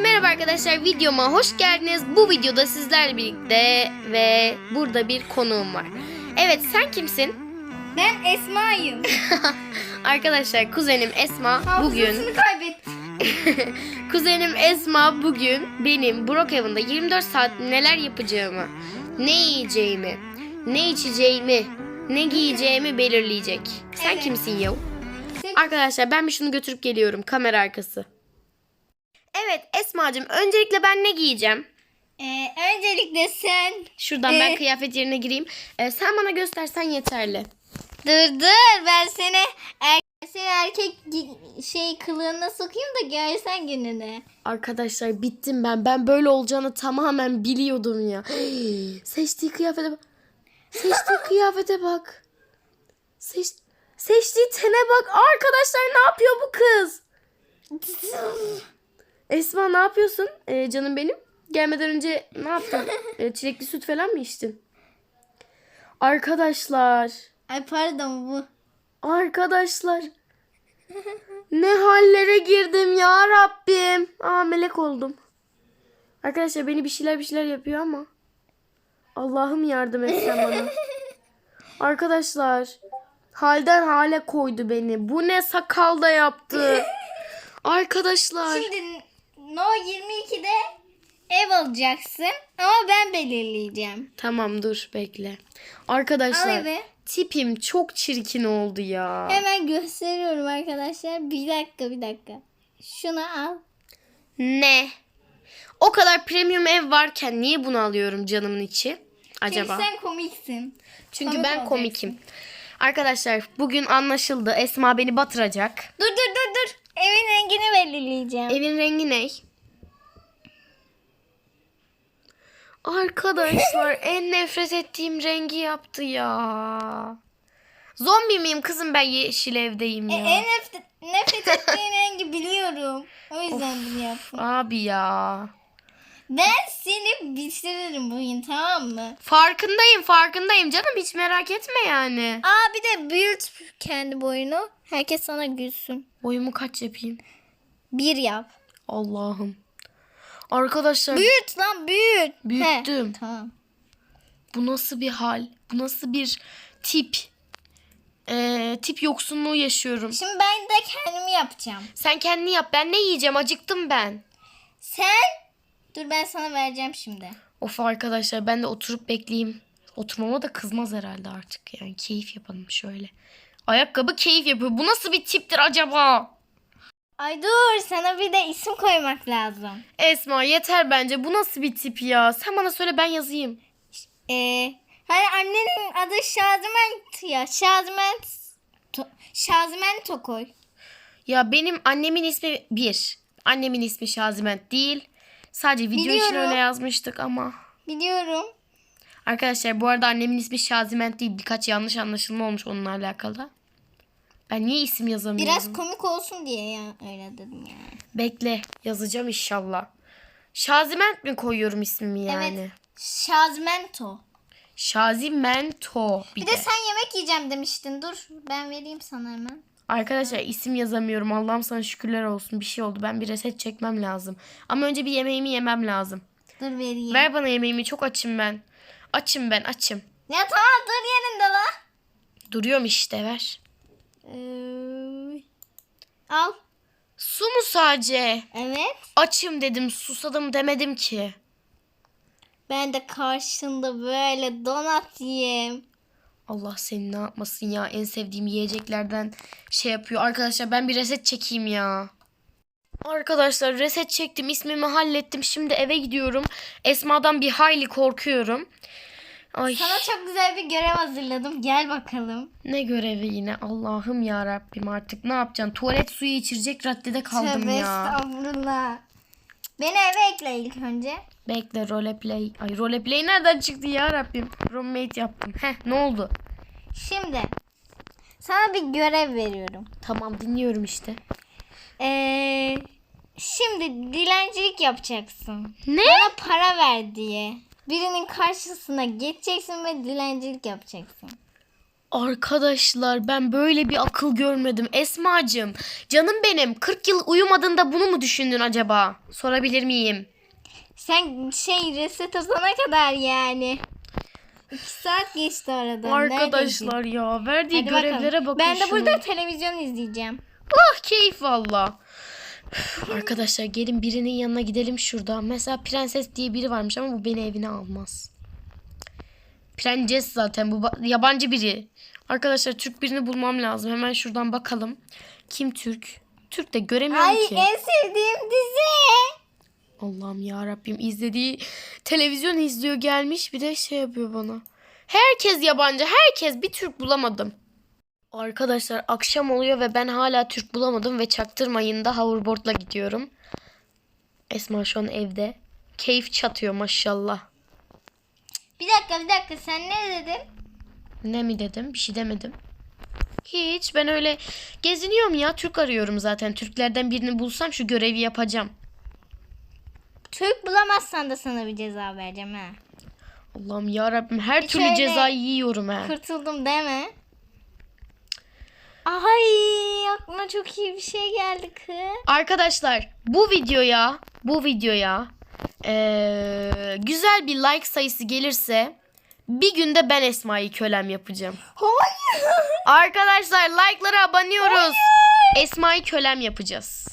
merhaba arkadaşlar videoma hoş geldiniz. Bu videoda sizlerle birlikte ve burada bir konuğum var. Evet sen kimsin? Ben Esma'yım. Arkadaşlar kuzenim Esma bugün kuzenim Esma bugün benim Brookhaven'da 24 saat neler yapacağımı, ne yiyeceğimi, ne içeceğimi, ne giyeceğimi belirleyecek. Sen Evet. kimsin? Sen- Arkadaşlar ben bir şunu götürüp geliyorum kamera arkası. Evet Esma'cığım öncelikle ben ne giyeceğim? Ee, öncelikle sen... Şuradan ben Ee? kıyafet yerine gireyim. Ee, sen bana göstersen yeterli. Dur dur ben seni er seni erkek gi- şey kılığına sokayım da görsen gününü. Arkadaşlar bittim ben. Ben böyle olacağını tamamen biliyordum ya. Seçtiği kıyafete bak. Seçtiği kıyafete bak. Seç, seçtiği tene bak. Arkadaşlar ne yapıyor bu kız? Esma ne yapıyorsun Ee, canım benim? Gelmeden önce ne yaptın? Ee, çilekli süt falan mı içtin? Arkadaşlar. Ay pardon bu. Arkadaşlar. ne hallere girdim ya Rabbim. Aa melek oldum. Arkadaşlar beni bir şeyler bir şeyler yapıyor ama. Allah'ım yardım et sen bana. Arkadaşlar. Halden hale koydu beni. Bu ne sakal da yaptı. Arkadaşlar. Şimdi No 22'de ev alacaksın ama ben belirleyeceğim. Tamam dur bekle. Al Arkadaşlar. eve. Tipim çok çirkin oldu ya. Hemen gösteriyorum arkadaşlar. Bir dakika bir dakika. Şunu al. Ne? O kadar premium ev varken niye bunu alıyorum canımın içi? Acaba? Çünkü sen komiksin. Çünkü komik ben olacaksın. komikim. Arkadaşlar bugün anlaşıldı. Esma beni batıracak. Dur dur dur dur. Evin rengini belirleyeceğim. Evin rengi ne? Arkadaşlar en nefret ettiğim rengi yaptı ya. Zombi miyim kızım ben yeşil evdeyim E, ya. en nefret, nefret ettiğin rengi biliyorum. O yüzden bunu yaptım. Abi ya. Ben seni bitiririm bugün tamam mı? Farkındayım farkındayım canım hiç merak etme yani. Aa bir de büyüt kendi boyunu. Herkes sana gülsün. Boyumu kaç yapayım? Bir yap. Allah'ım. Arkadaşlar Büyüt lan büyüt. Büyüttüm. He, tamam. bu nasıl bir hal? Bu nasıl bir tip? Ee, tip yoksunluğu yaşıyorum. Şimdi ben de kendimi yapacağım. Sen kendini yap. Ben ne yiyeceğim? Acıktım ben. Sen dur ben sana vereceğim şimdi. Of arkadaşlar ben de oturup bekleyeyim. Oturmama da kızmaz herhalde artık. Yani keyif yapalım şöyle. Ayakkabı keyif yapıyor. Bu nasıl bir tiptir acaba? Ay dur sana bir de isim koymak lazım. Esma yeter bence. Bu nasıl bir tip ya? Sen bana söyle ben yazayım. Ee, hani annenin adı Şaziment ya. Şaziment to, Şazimento koy. Ya benim annemin ismi bir. Annemin ismi Şaziment değil. Sadece video için Biliyorum. öyle yazmıştık ama. Biliyorum. Arkadaşlar bu arada annemin ismi Şaziment değil. Birkaç yanlış anlaşılma olmuş onunla alakalı. Ben niye isim yazamıyorum? Biraz komik olsun diye ya öyle dedim yani. Bekle yazacağım inşallah. Şaziment mi koyuyorum ismimi yani? Evet. Şazimento. Şazimento bir, Bir de. de sen yemek yiyeceğim demiştin. Dur ben vereyim sana hemen. Arkadaşlar isim yazamıyorum. Allah'ım sana şükürler olsun. Bir şey oldu. Ben bir reset çekmem lazım. Ama önce bir yemeğimi yemem lazım. Dur vereyim. Ver bana yemeğimi. Çok açım ben. Açım ben açım. Ya tamam dur yerinde la. Duruyorum işte ver. Ee, al. Su mu sadece? Evet. Açım dedim. Susadım demedim ki. Ben de karşında böyle donat yiyeyim. Allah seni ne yapmasın ya. En sevdiğim yiyeceklerden şey yapıyor. Arkadaşlar ben bir reset çekeyim ya. Arkadaşlar reset çektim. ismimi hallettim. Şimdi eve gidiyorum. Esma'dan bir hayli korkuyorum. Ay Sana çok güzel bir görev hazırladım. Gel bakalım. ne görevi yine. Allah'ım ya Rabbim artık ne yapacaksın? Tuvalet suyu içirecek raddede kaldım Tövbe ya. estağfurullah. Beni eve ekle ilk önce. Bekle roleplay. Ay roleplay nereden çıktı ya Rabbim? Roommate yaptım. Heh ne oldu? Şimdi sana bir görev veriyorum. Tamam dinliyorum işte. Ee, şimdi dilencilik yapacaksın. Ne? Bana para ver diye. Birinin karşısına geçeceksin ve dilencilik yapacaksın. Arkadaşlar ben böyle bir akıl görmedim. Esmacığım canım benim 40 yıl uyumadığında bunu mu düşündün acaba? Sorabilir miyim? Sen şey reset atana kadar yani. İki saat geçti aradan. Arkadaşlar ya verdiği? Hadi görevlere bakalım. bakın Ben de burada televizyon izleyeceğim. Ah keyif valla. Arkadaşlar gelin birinin yanına gidelim şurada. Mesela prenses diye biri varmış ama bu beni evine almaz. Prenses zaten bu ba- yabancı biri. Arkadaşlar Türk birini bulmam lazım. Hemen şuradan bakalım. Kim Türk? Türk de göremiyorum Ay ki. en sevdiğim dizi. Allah'ım ya Rabbim izlediği televizyon izliyor gelmiş bir de şey yapıyor bana. Herkes yabancı, herkes bir Türk bulamadım. Arkadaşlar akşam oluyor ve ben hala Türk bulamadım ve çaktırmayın da hoverboardla gidiyorum. Esma şu an evde. Keyif çatıyor maşallah. Bir dakika bir dakika sen ne dedin? Ne mi dedim? Bir şey demedim. Hiç ben öyle geziniyorum ya. Türk arıyorum zaten. Türklerden birini bulsam şu görevi yapacağım. Türk bulamazsan da sana bir ceza vereceğim ha. Allah'ım ya Rabbim her Hiç türlü öyle- cezayı yiyorum ha. Kurtuldum deme. Ay aklıma çok iyi bir şey geldi kız. Arkadaşlar bu videoya bu videoya eee, güzel bir like sayısı gelirse bir günde ben Esma'yı kölem yapacağım. Hayır. Arkadaşlar like'lara abanıyoruz. Esma'yı kölem yapacağız.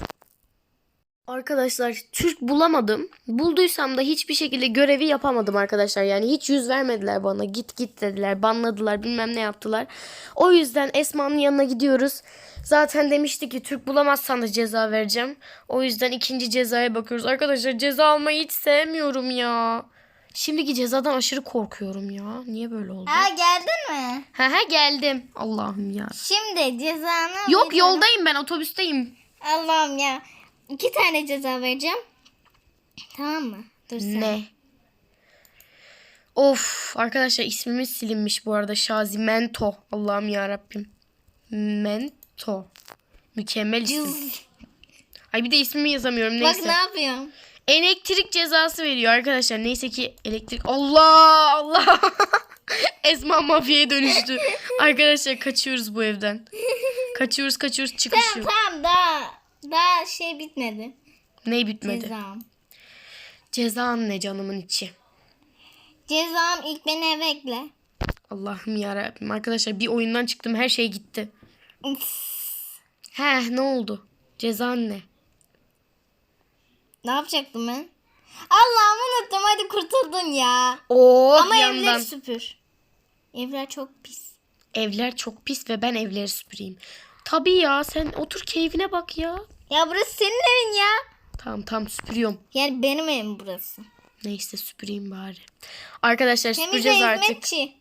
Arkadaşlar Türk bulamadım. Bulduysam da hiçbir şekilde görevi yapamadım arkadaşlar. Yani hiç yüz vermediler bana. Git git dediler. Banladılar. Bilmem ne yaptılar. O yüzden Esma'nın yanına gidiyoruz. Zaten demişti ki Türk bulamazsan da ceza vereceğim. O yüzden ikinci cezaya bakıyoruz. Arkadaşlar ceza almayı hiç sevmiyorum ya. Şimdiki cezadan aşırı korkuyorum ya. Niye böyle oldu? Ha geldin mi? He he geldim. Allah'ım ya. Şimdi cezanı Yok veriyorum. yoldayım ben otobüsteyim. Allah'ım ya. İki tane ceza vereceğim. Tamam mı? Dur sen. Ne? Of arkadaşlar ismimiz silinmiş bu arada Şazi Mento. Allah'ım ya Rabbim. Mento. Mükemmel isim. Cız. Ay bir de ismimi yazamıyorum Bak neyse. ne yapıyorum. Elektrik cezası veriyor arkadaşlar. Neyse ki elektrik. Allah Allah. Esma mafyaya dönüştü. arkadaşlar kaçıyoruz bu evden. Kaçıyoruz kaçıyoruz çıkış Tamam yok. tamam daha daha şey bitmedi. Ney bitmedi? Cezam. Cezan ne canımın içi. Cezam ilk beni eve ekle. Allah'ım yarabbim. Arkadaşlar bir oyundan çıktım her şey gitti. He ne oldu? Cezan ne? Ne yapacaktım ben? Allah'ım unuttum hadi kurtuldun ya. Oh Ama yandan. evleri süpür. Evler çok pis. Evler çok pis ve ben evleri süpüreyim. Tabii ya sen otur keyfine bak ya. Ya burası senin evin ya. Tamam tamam süpürüyorum. Yani benim evim burası. Neyse süpüreyim bari. Arkadaşlar Temizle süpüreceğiz artık. hizmetçi.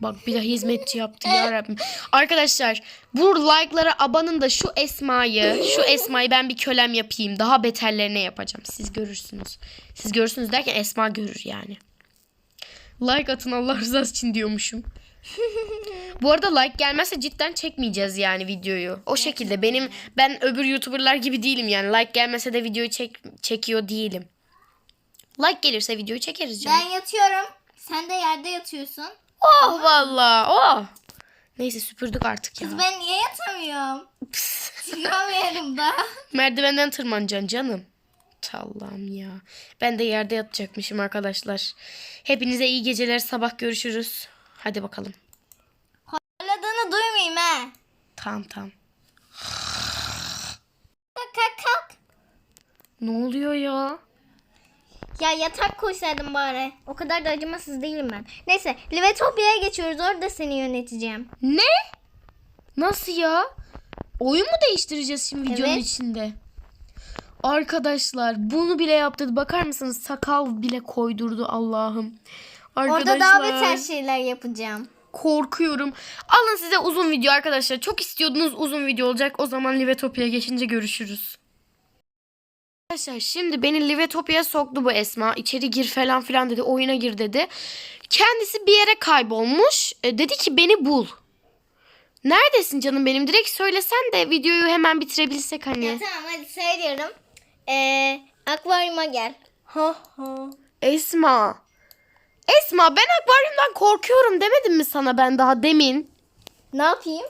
Bak bir de hizmetçi yaptı ya Rabbim. Arkadaşlar bu like'lara abanın da şu Esma'yı, şu Esma'yı ben bir kölem yapayım. Daha beterlerine yapacağım. Siz görürsünüz. Siz görürsünüz derken Esma görür yani. Like atın Allah rızası için diyormuşum. Bu arada like gelmezse cidden çekmeyeceğiz yani videoyu. O şekilde benim ben öbür YouTuber'lar gibi değilim yani. Like gelmese de videoyu çek, çekiyor değilim. Like gelirse videoyu çekeriz canım. Ben yatıyorum. Sen de yerde yatıyorsun. Oh valla oh. Neyse süpürdük artık ya. Kız ben niye yatamıyorum? Çıkamıyorum da. Merdivenden tırmanacaksın canım. Allah'ım ya. Ben de yerde yatacakmışım arkadaşlar. Hepinize iyi geceler. Sabah görüşürüz. Hadi bakalım. Horladığını duymayayım ha. Tamam tamam. Kalk kalk kalk. Ne oluyor ya? Ya yatak koysaydım bari. O kadar da acımasız değilim ben. Neyse Livetopya'ya geçiyoruz. Orada seni yöneteceğim. Ne? Nasıl ya? Oyun mu değiştireceğiz şimdi videonun Evet. içinde? Arkadaşlar bunu bile yaptırdı. Bakar mısınız? Sakal bile koydurdu Allah'ım. Arkadaşlar. Orada daha beter şeyler yapacağım. korkuyorum. Alın size uzun video arkadaşlar. Çok istiyordunuz uzun video olacak. O zaman Livetopya'ya geçince görüşürüz. Arkadaşlar şimdi beni Livetopya'ya soktu bu Esma. İçeri gir falan filan dedi. Oyuna gir dedi. Kendisi bir yere kaybolmuş. E, dedi ki beni bul. Neredesin canım benim? Direkt söylesen de videoyu hemen bitirebilsek hani. Ya tamam hadi söylüyorum. Ee, akvaryuma gel. Ha ha. Esma. Esma ben akvaryumdan korkuyorum demedim mi sana ben daha demin? Ne yapayım?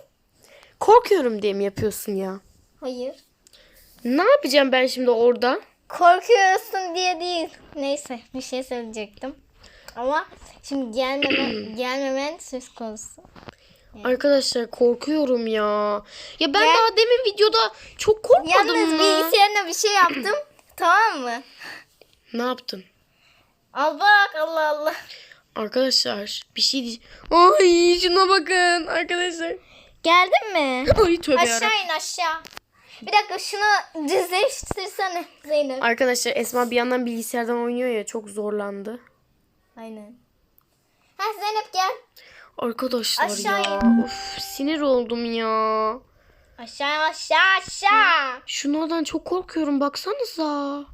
Korkuyorum diye mi yapıyorsun ya? Hayır. Ne yapacağım ben şimdi orada? Korkuyorsun diye değil. Neyse bir şey söyleyecektim. Ama şimdi gelmemen, gelmemen söz konusu. Arkadaşlar korkuyorum ya. Ya ben Gel. daha demin videoda çok korkmadım Yalnız mı? bilgisayarına bir şey yaptım. tamam mı? Ne yaptın? Al bak Allah Allah. Arkadaşlar bir şey diye... Ay şuna bakın arkadaşlar. Geldin mi? Ay tövbe aşağı in aşağı. Bir dakika şunu düzleştirsene Zeynep. Arkadaşlar Esma bir yandan bilgisayardan oynuyor ya çok zorlandı. Aynen. Ha Zeynep gel. Arkadaşlar Aşağı ya. in. Of sinir oldum ya. Aşağı aşağı aşağı. Şunlardan çok korkuyorum baksanıza.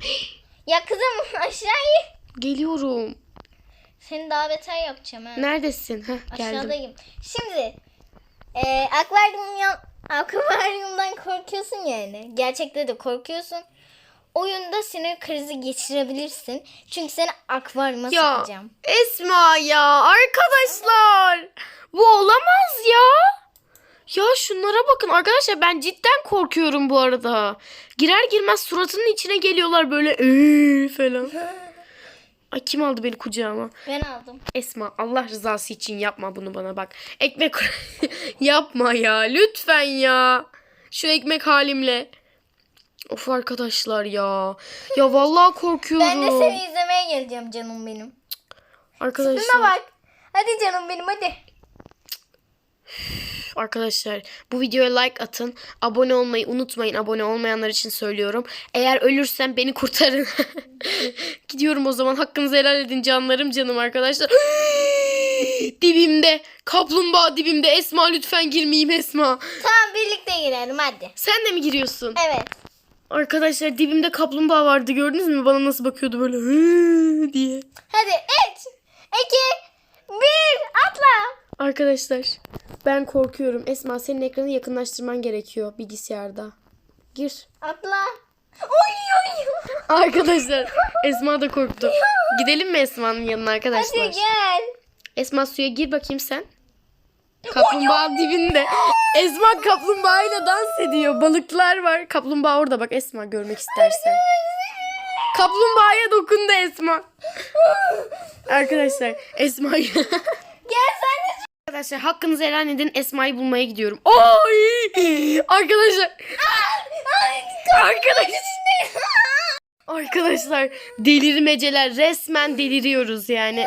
Ya kızım aşağı in. Geliyorum. Seni daha beter yapacağım ha. Neredesin? Heh, geldim. Aşağıdayım. Şimdi e, akvaryum akvaryumdan korkuyorsun yani. Gerçekte de korkuyorsun. Oyunda sinir krizi geçirebilirsin. Çünkü seni akvaryuma Ya sokacağım. Esma ya arkadaşlar. Bu olamaz ya. Ya şunlara bakın arkadaşlar ben cidden korkuyorum bu arada. Girer girmez suratının içine geliyorlar böyle "Ee" falan. Ay kim aldı beni kucağıma? Ben aldım. Esma Allah rızası için yapma bunu bana bak. Ekmek yapma ya lütfen ya. Şu ekmek halimle. Of arkadaşlar ya. Ya vallahi korkuyorum. Ben de seni izlemeye geleceğim canım benim. Arkadaşlar. Şuna bak. Hadi canım benim hadi. Arkadaşlar bu videoya like atın. Abone olmayı unutmayın. Abone olmayanlar için söylüyorum. Eğer ölürsem beni kurtarın. Gidiyorum o zaman. Hakkınızı helal edin canlarım canım arkadaşlar. dibimde. Kaplumbağa dibimde. Esma lütfen girmeyeyim Esma. Tamam birlikte girelim hadi. Sen de mi giriyorsun? Evet. Arkadaşlar dibimde kaplumbağa vardı. Gördünüz mü? Bana nasıl bakıyordu böyle diye. Hadi 3, 2, 1 atla. Arkadaşlar ben korkuyorum. Esma senin ekranı yakınlaştırman gerekiyor bilgisayarda. Gir. Atla. Oy oy. Arkadaşlar Esma da korktu. Gidelim mi Esma'nın yanına arkadaşlar? Hadi gel. Esma suya gir bakayım sen. Kaplumbağa dibinde. Esma kaplumbağayla dans ediyor. Balıklar var. Kaplumbağa orada bak Esma görmek istersen. Kaplumbağaya dokundu Esma. Arkadaşlar Esma'yı... Sen. Arkadaşlar hakkınızı helal edin. Esma'yı bulmaya gidiyorum. Oy! Arkadaşlar. Arkadaşlar. Arkadaşlar delirmeceler resmen deliriyoruz yani.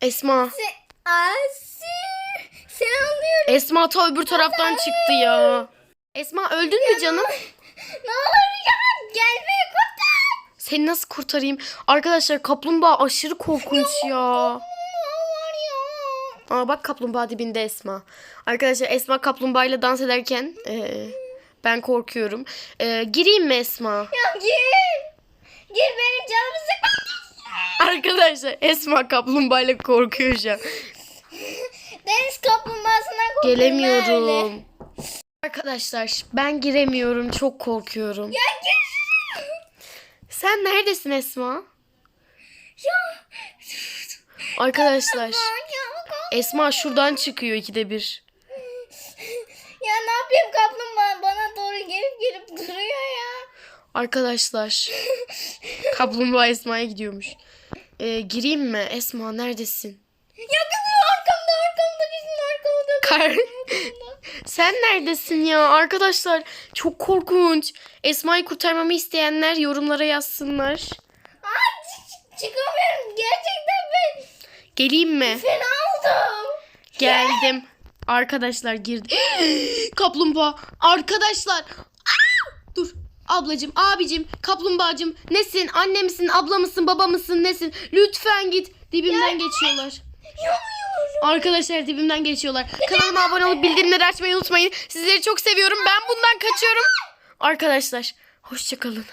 Esma. Se- Asi. Seni anlıyorum. Esma ta öbür taraftan çıktı ya. Esma öldün mü canım? Ne olur ya. Gel beni kurtar. Seni nasıl kurtarayım? Arkadaşlar kaplumbağa aşırı korkunç ya. Aa bak kaplumbağa dibinde Esma. Arkadaşlar Esma kaplumbağayla dans ederken eee, ben korkuyorum. Eee, gireyim mi Esma? Ya gir. Gir benim canımı sıkma. Arkadaşlar Esma kaplumbağayla korkuyor şu an. Deniz kaplumbağasından korkuyorum öyle. Gelemiyorum. Arkadaşlar ben giremiyorum. Çok korkuyorum. Ya gir. Sen neredesin Esma? Ya. Arkadaşlar Ya, Esma şuradan çıkıyor ikide bir. ya ne yapayım kaplumbağa bana doğru gelip gelip duruyor ya. Arkadaşlar kaplumbağa Esma'ya gidiyormuş. Ee, gireyim mi? Esma neredesin? Ya kızım arkamda arkamda bizim arkamda. Kar... Sen neredesin ya? Arkadaşlar çok korkunç. Esma'yı kurtarmamı isteyenler yorumlara yazsınlar. Aa, çık- çık- çıkamıyorum gerçekten ben Geleyim mi? fena oldum. Geldim. Arkadaşlar girdi. Kaplumbağa. Arkadaşlar. Aa! Dur. Ablacım, abicim, kaplumbağacım. Nesin? Anne misin? Abla mısın? Baba mısın? Nesin? Lütfen git. Dibimden geçiyorlar. Yanıyorum. Arkadaşlar dibimden geçiyorlar. Kanalıma abone olup bildirimleri açmayı unutmayın. Sizleri çok seviyorum. Ben bundan kaçıyorum. Arkadaşlar hoşçakalın.